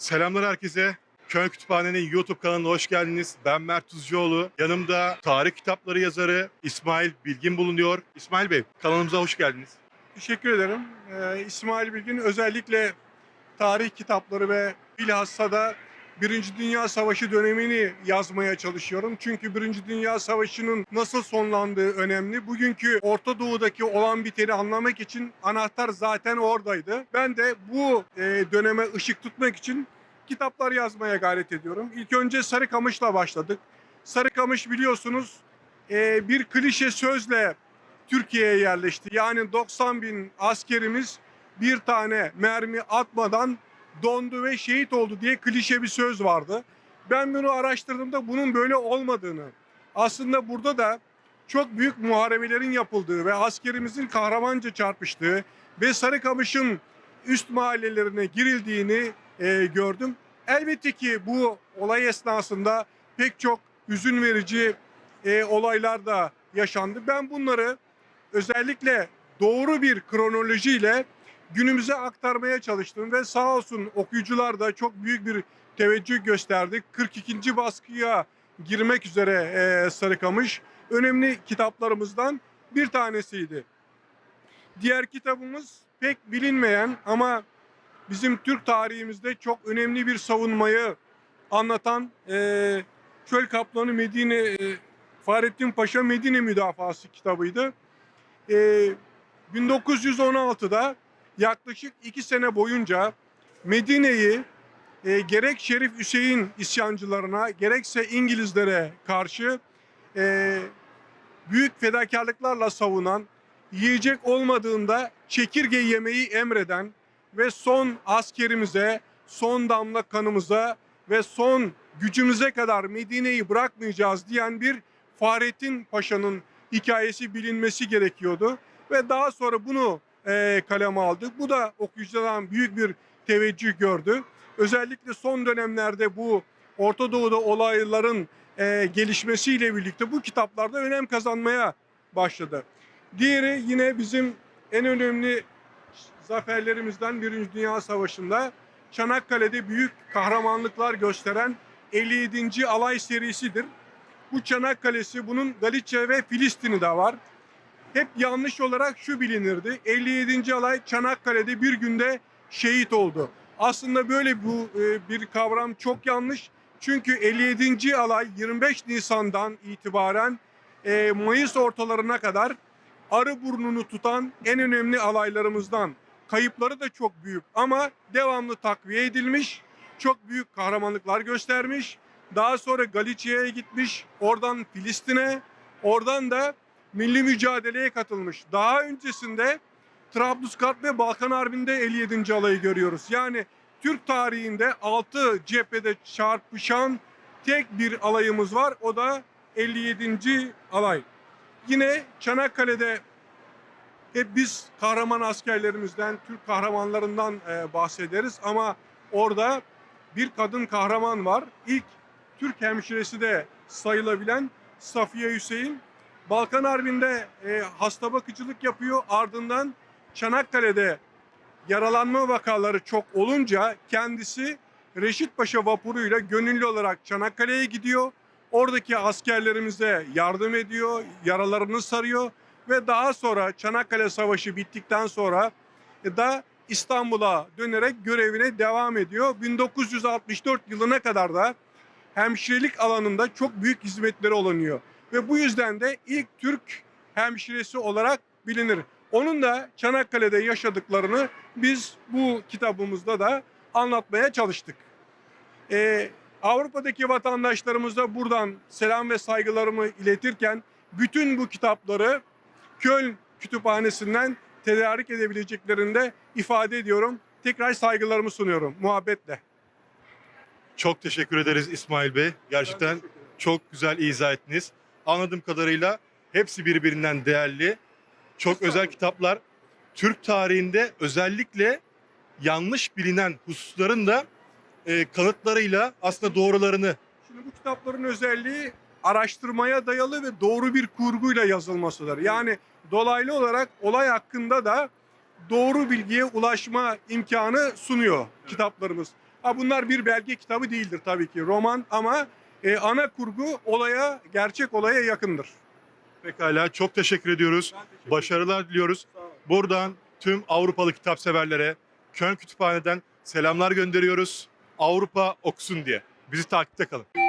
Selamlar herkese. Köy Kütüphane'nin YouTube kanalına hoş geldiniz. Ben Mert Tuzcuoğlu. Yanımda tarih kitapları yazarı İsmail Bilgin bulunuyor. İsmail Bey, kanalımıza hoş geldiniz. Teşekkür ederim. Ee, İsmail Bilgin özellikle tarih kitapları ve bilhassa da Birinci Dünya Savaşı dönemini yazmaya çalışıyorum. Çünkü Birinci Dünya Savaşı'nın nasıl sonlandığı önemli. Bugünkü Orta Doğu'daki olan biteni anlamak için anahtar zaten oradaydı. Ben de bu e, döneme ışık tutmak için kitaplar yazmaya gayret ediyorum. İlk önce Sarıkamış'la başladık. Sarıkamış biliyorsunuz e, bir klişe sözle Türkiye'ye yerleşti. Yani 90 bin askerimiz bir tane mermi atmadan dondu ve şehit oldu diye klişe bir söz vardı. Ben bunu araştırdığımda bunun böyle olmadığını, aslında burada da çok büyük muharebelerin yapıldığı ve askerimizin kahramanca çarpıştığı ve Sarıkamış'ın üst mahallelerine girildiğini e, gördüm. Elbette ki bu olay esnasında pek çok hüzün verici e, olaylar da yaşandı. Ben bunları özellikle doğru bir kronolojiyle günümüze aktarmaya çalıştım ve sağ olsun okuyucular da çok büyük bir teveccüh gösterdi. 42. baskıya girmek üzere e, Sarıkamış önemli kitaplarımızdan bir tanesiydi. Diğer kitabımız pek bilinmeyen ama bizim Türk tarihimizde çok önemli bir savunmayı anlatan e, Çöl Kaplanı Medine e, Fahrettin Paşa Medine Müdafası kitabıydı. E, 1916'da yaklaşık iki sene boyunca Medine'yi e, gerek Şerif Hüseyin isyancılarına gerekse İngilizlere karşı e, büyük fedakarlıklarla savunan, yiyecek olmadığında çekirge yemeği emreden ve son askerimize, son damla kanımıza ve son gücümüze kadar Medine'yi bırakmayacağız diyen bir Fahrettin Paşa'nın hikayesi bilinmesi gerekiyordu. Ve daha sonra bunu e, kaleme aldık. Bu da okuyuculardan büyük bir teveccüh gördü. Özellikle son dönemlerde bu Orta Doğu'da olayların e, gelişmesiyle birlikte bu kitaplarda önem kazanmaya başladı. Diğeri yine bizim en önemli zaferlerimizden Birinci Dünya Savaşı'nda Çanakkale'de büyük kahramanlıklar gösteren 57. alay serisidir. Bu Çanakkale'si bunun Galicia ve Filistin'i de var. Hep yanlış olarak şu bilinirdi. 57. alay Çanakkale'de bir günde şehit oldu. Aslında böyle bu e, bir kavram çok yanlış. Çünkü 57. alay 25 Nisan'dan itibaren e, Mayıs ortalarına kadar arı burnunu tutan en önemli alaylarımızdan. Kayıpları da çok büyük ama devamlı takviye edilmiş. Çok büyük kahramanlıklar göstermiş. Daha sonra Galicia'ya gitmiş. Oradan Filistin'e, oradan da milli mücadeleye katılmış. Daha öncesinde Trablusgarp ve Balkan Harbi'nde 57. alayı görüyoruz. Yani Türk tarihinde 6 cephede çarpışan tek bir alayımız var. O da 57. alay. Yine Çanakkale'de hep biz kahraman askerlerimizden, Türk kahramanlarından e, bahsederiz ama orada bir kadın kahraman var. İlk Türk hemşiresi de sayılabilen Safiye Hüseyin. Balkan Harbi'nde e, hasta bakıcılık yapıyor. Ardından Çanakkale'de yaralanma vakaları çok olunca kendisi Reşit Paşa vapuruyla gönüllü olarak Çanakkale'ye gidiyor. Oradaki askerlerimize yardım ediyor, yaralarını sarıyor ve daha sonra Çanakkale Savaşı bittikten sonra da İstanbul'a dönerek görevine devam ediyor. 1964 yılına kadar da hemşirelik alanında çok büyük hizmetleri olunuyor. Ve bu yüzden de ilk Türk hemşiresi olarak bilinir. Onun da Çanakkale'de yaşadıklarını biz bu kitabımızda da anlatmaya çalıştık. Ee, Avrupa'daki vatandaşlarımıza buradan selam ve saygılarımı iletirken bütün bu kitapları Köln Kütüphanesi'nden tedarik edebileceklerini de ifade ediyorum. Tekrar saygılarımı sunuyorum muhabbetle. Çok teşekkür ederiz İsmail Bey. Gerçekten çok güzel izah ettiniz. Anladığım kadarıyla hepsi birbirinden değerli. Çok özel kitaplar. Türk tarihinde özellikle yanlış bilinen hususların da e, kanıtlarıyla aslında doğrularını Şimdi bu kitapların özelliği araştırmaya dayalı ve doğru bir kurguyla yazılmasıdır. Yani dolaylı olarak olay hakkında da doğru bilgiye ulaşma imkanı sunuyor kitaplarımız. Ha bunlar bir belge kitabı değildir tabii ki roman ama e, ana kurgu olaya gerçek olaya yakındır. Pekala çok teşekkür ediyoruz. Başarılar diliyoruz. Buradan tüm Avrupalı kitap severlere Köln Kütüphane'den selamlar gönderiyoruz. Avrupa okusun diye. Bizi takipte kalın.